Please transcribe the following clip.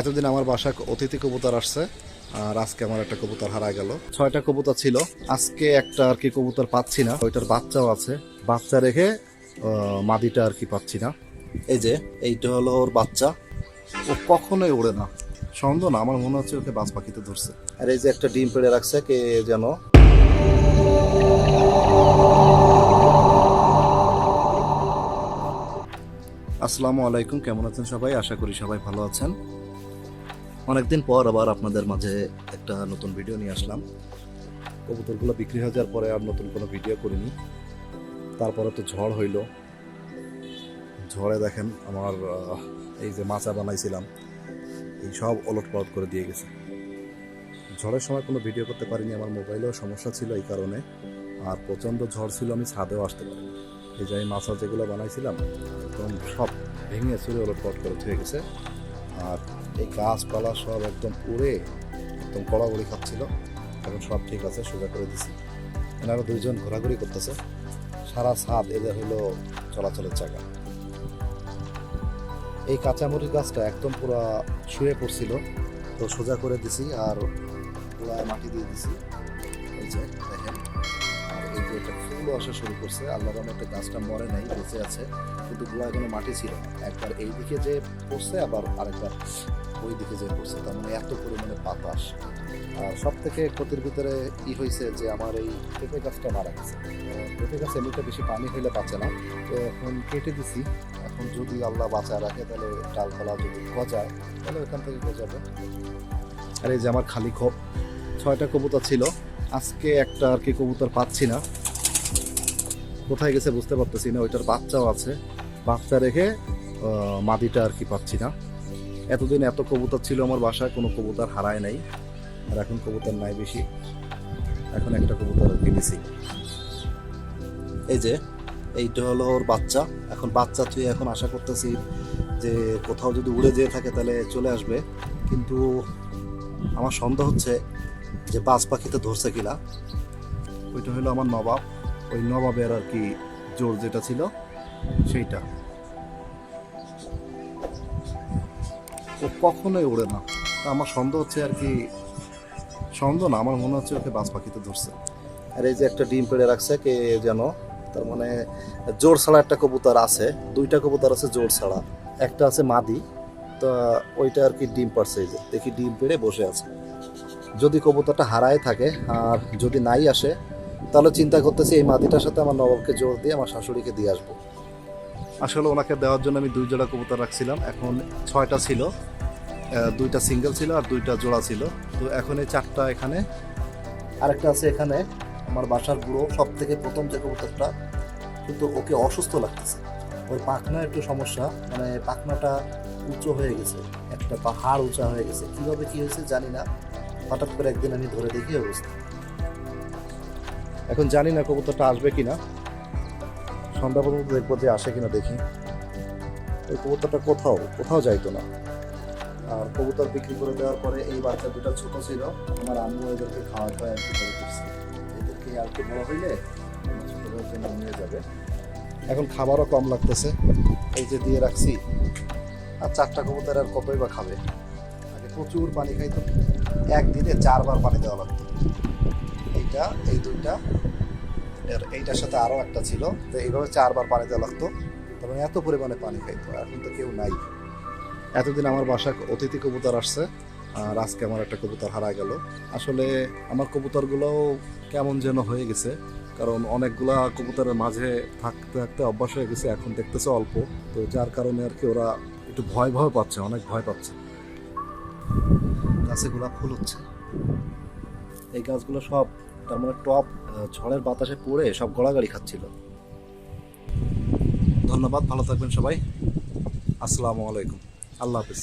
এতদিন আমার বাসা অতিথি কবুতর আসছে, আর আজকে আমার একটা কবুতর হারা গেল। ছয়টা কবুতর ছিল। আজকে একটা আর কি কবুতর পাচ্ছি না। ওইটার বাচ্চাও আছে। বাচ্চা রেখে মাদিটা আর কি পাচ্ছি না। এই যে, এইটা হলো ওর বাচ্চা। ও কখনোই ওড়ে না। সন্দেহ না, আমার মনে হচ্ছে ওকে বাজ পাখিতে ধরছে। আর এই যে একটা ডিম পেড়ে রাখছে, কে যেন। আসসালামু আলাইকুম, কেমন আছেন সবাই? আশা করি সবাই ভালো আছেন। অনেকদিন পর আবার আপনাদের মাঝে একটা নতুন ভিডিও নিয়ে আসলাম। কবুতরগুলো বিক্রি হয়ে যাওয়ার পরে আর নতুন কোনো ভিডিও করিনি। তারপরে তো ঝড় হইল। ঝড়ে দেখেন আমার এই যে মাচা বানাইছিলাম, এই সব ওলট পালট করে দিয়ে গেছে। ঝড়ের সময় কোনো ভিডিও করতে পারিনি, আমার মোবাইলেও সমস্যা ছিল এই কারণে। আর প্রচণ্ড ঝড় ছিল, আমি ছাদেও আসতে পারিনি। এই যে আমি মাছা যেগুলো বানাইছিলাম, একদম সব ভেঙে চুরে ওলট পালট করে ধুয়ে গেছে। আর এই গাছপালা সব একদম উড়ে একদম কড়াগড়ি খাচ্ছিল। এখন সব ঠিক আছে, সোজা করে দিছি। এনারা দুইজন ঘোরাঘুরি করতেছে। সারা ছাদ এদের হলো চলাচলের জায়গা। এই কাঁচামরিচ গাছটা একদম পুরো শুয়ে পড়ছিল। তো সোজা করে দিছি আর মাটি দিয়ে দিছি। এই যে দেখেন। যে একটা ফুলও আসা শুরু করছে। আল্লাহর রহমতে গাছটা মরে নাই, বেঁচে আছে, কিন্তু গোড়ায় কোনো মাটি ছিল একবার এই দিকে যে পড়ছে, আবার আরেকবার ওই দিকে যে পড়ছে। তার মানে এত পরিমাণে বাতাস। আর সব থেকে ক্ষতির ভিতরে ই হয়েছে যে আমার এই পেঁপে গাছটা মারা গেছে। পেঁপে গাছ এমনিতে বেশি পানি হইলে বাঁচে না। তো এখন কেটে দিছি। এখন যদি আল্লাহ বাঁচা রাখে, তাহলে ডালপালা যদি গজায় তাহলে ওখান থেকে গজাবে আর এই যে আমার খালি খোপ, ছয়টা কবুতর ছিল। আজকে একটা আর কি কবুতর পাচ্ছি না। কোথায় গেছে বুঝতে পারতেছি না, ওইটার বাচ্চাও আছে। বাচ্চা রেখে মাদিটা আর কি পাচ্ছি না। এতদিন এত কবুতর ছিল আমার বাসায়, কোনো কবুতর হারায় নাই। আর এখন কবুতর নাই বেশি। এখন একটা কবুতর আর কি নিছি। এই যে, এইটা হলো ওর বাচ্চা। এখন বাচ্চা তুই এখন আশা করতেছি যে কোথাও যদি উড়ে যেয়ে থাকে তাহলে চলে আসবে। কিন্তু আমার সন্দেহ হচ্ছে যে বাজ পাখিতে ধরছে কিনা, ওইটা হলো আমার নবাব। ওই নবাবের আর কি জোর যেটা ছিল, সেইটা। ও কখনোই ওড়ে না। আমার সন্দেহ হচ্ছে আর কি, সন্দেহ না, আমার মনে হচ্ছে ওকে বাজ পাখিতে ধরছে। আর এই যে একটা ডিম পেড়ে রাখছে, কে যেন, তার মানে জোর ছাড়া একটা কবুতর আছে, দুইটা কবুতর আছে জোর ছাড়া। একটা আছে মাদি, তা ওইটা আর কি ডিম পারছে এই যে। দেখি ডিম পেড়ে বসে আছে। যদি কবুতরটা হারায় থাকে আর যদি নাই আসে তাহলে চিন্তা করতেছি এই মাদিটার সাথে আমার নবাবকে জোর দিয়ে আমার শাশুড়িকে দিয়ে আসব। আসলে ওনাকে দেওয়ার জন্য আমি দুই জোড়া কবুতর রাখছিলাম। এখন ছয়টা ছিল দুইটা সিঙ্গেল ছিল আর দুইটা জোড়া ছিল। তো এখন এই চারটা এখানে। আরেকটা আছে এখানে আমার বাসার বুড়ো সব থেকে প্রথম যে কবুতরটা কিন্তু ওকে অসুস্থ লাগতেছে। ওর পাখনা একটু সমস্যা মানে পাখনাটা উঁচু হয়ে গেছে একটা পাহাড় উঁচা হয়ে গেছে। কীভাবে কী হয়েছে জানি না হঠাৎ করে একদিন আমি ধরে দেখি অবস্থা। এখন জানি না কবুতরটা আসবে কিনা। সন্ধ্যা পর্যন্ত দেখব যে আসে কিনা দেখি। ওই কবুতরটা কোথাও কোথাও যাইতো না। আর কবুতর বিক্রি করে দেওয়ার পরে এই বাচ্চা দুটো ছোট ছিল। আমার আম্মু এদেরকে খাওয়া খাওয়া আর কি করে দিচ্ছে এদেরকে আর কি বড় হইলে ছোটদের জন্য নিয়ে যাবে। এখন খাবারও কম লাগতেছে। এই যে দিয়ে রাখছি। আর চারটা কবুতর আর কতই বা খাবে? আগে প্রচুর পানি খাইতো। একদিনে চারবার পানি দেওয়া লাগতো। এইটা, এই দুইটা, এর এইটার সাথে আরও একটা ছিল তো এইভাবে চারবার পানি দেওয়া লাগতো তবে এত পরিমাণে পানি খাইতো এখন তো কেউ নাই। এতদিন আমার বাসায় অতিথি কবুতর আসছে, আর আজকে আমার একটা কবুতর হারা গেল। আসলে আমার কবুতরগুলোও কেমন যেন হয়ে গেছে, কারণ অনেকগুলা কবুতরের মাঝে থাকতে থাকতে অভ্যাস হয়ে গেছে, এখন দেখতেছে অল্প, তো যার কারণে আর কি ওরা একটু ভয় ভয় পাচ্ছে, অনেক ভয় পাচ্ছে। গাছে গোলাপ ফুল হচ্ছে। এই গাছগুলো সব তার মানে টপ ঝড়ের বাতাসে পড়ে সব গড়াগড়ি খাচ্ছিল। ধন্যবাদ, ভালো থাকবেন সবাই। আসসালামু আলাইকুম। আল্লাহ হাফিজ।